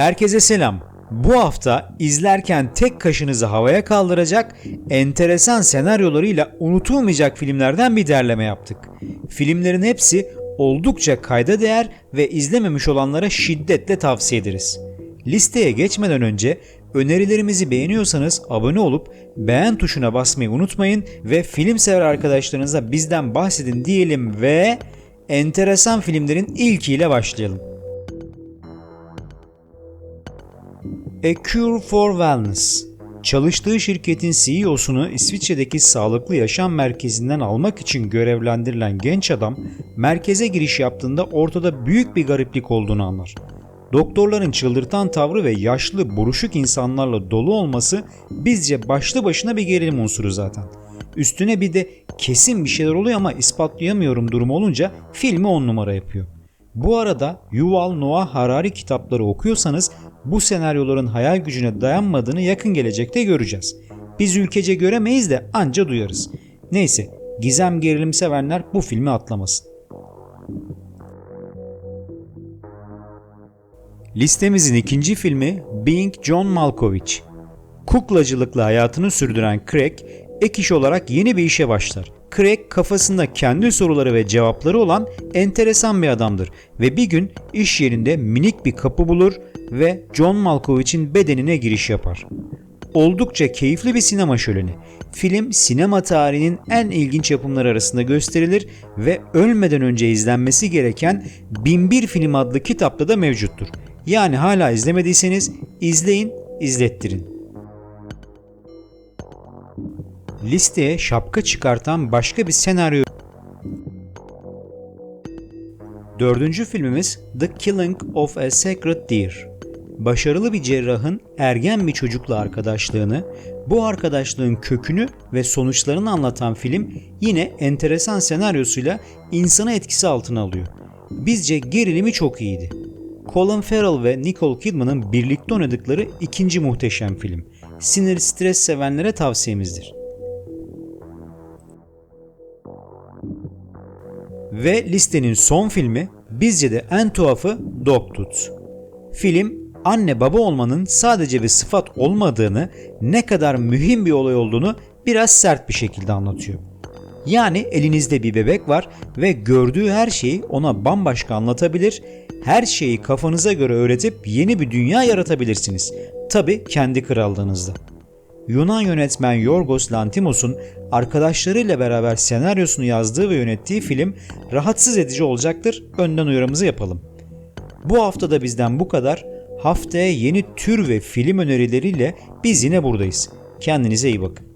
Herkese selam. Bu hafta izlerken tek kaşınızı havaya kaldıracak enteresan senaryolarıyla unutulmayacak filmlerden bir derleme yaptık. Filmlerin hepsi oldukça kayda değer ve izlememiş olanlara şiddetle tavsiye ederiz. Listeye geçmeden önce önerilerimizi beğeniyorsanız abone olup beğen tuşuna basmayı unutmayın ve film sever arkadaşlarınıza bizden bahsedin diyelim ve enteresan filmlerin ilkiyle başlayalım. A Cure for Wellness Çalıştığı şirketin CEO'sunu İsviçre'deki sağlıklı yaşam merkezinden almak için görevlendirilen genç adam merkeze giriş yaptığında ortada büyük bir gariplik olduğunu anlar. Doktorların çıldırtan tavrı ve yaşlı buruşuk insanlarla dolu olması bizce başlı başına bir gerilim unsuru zaten. Üstüne bir de kesin bir şeyler oluyor ama ispatlayamıyorum durumu olunca filmi on numara yapıyor. Bu arada Yuval Noah Harari kitapları okuyorsanız bu senaryoların hayal gücüne dayanmadığını yakın gelecekte göreceğiz. Biz ülkece göremeyiz de anca duyarız. Neyse gizem gerilim sevenler bu filmi atlamasın. Listemizin ikinci filmi Being John Malkovich. Kuklacılıkla hayatını sürdüren Craig ek iş olarak yeni bir işe başlar. Craig kafasında kendi soruları ve cevapları olan enteresan bir adamdır ve bir gün iş yerinde minik bir kapı bulur ve John Malkovich'in bedenine giriş yapar. Oldukça keyifli bir sinema şöleni. Film sinema tarihinin en ilginç yapımları arasında gösterilir ve ölmeden önce izlenmesi gereken 1001 Film adlı kitapta da mevcuttur. Yani hala izlemediyseniz izleyin, izlettirin. Listeye şapka çıkartan başka bir senaryo Dördüncü filmimiz The Killing of a Sacred Deer. Başarılı bir cerrahın ergen bir çocukla arkadaşlığını, bu arkadaşlığın kökünü ve sonuçlarını anlatan film yine enteresan senaryosuyla insanı etkisi altına alıyor. Bizce gerilimi çok iyiydi. Colin Farrell ve Nicole Kidman'ın birlikte oynadıkları ikinci muhteşem film. Sinir stres sevenlere tavsiyemizdir. Ve listenin son filmi bizce de en tuhafı Dogtooth. Film anne baba olmanın sadece bir sıfat olmadığını, ne kadar mühim bir olay olduğunu biraz sert bir şekilde anlatıyor. Yani elinizde bir bebek var ve gördüğü her şeyi ona bambaşka anlatabilir, her şeyi kafanıza göre öğretip yeni bir dünya yaratabilirsiniz. Tabi kendi krallığınızda. Yunan yönetmen Yorgos Lantimos'un arkadaşlarıyla beraber senaryosunu yazdığı ve yönettiği film rahatsız edici olacaktır. Önden uyarımızı yapalım. Bu hafta da bizden bu kadar. Haftaya yeni tür ve film önerileriyle biz yine buradayız. Kendinize iyi bakın.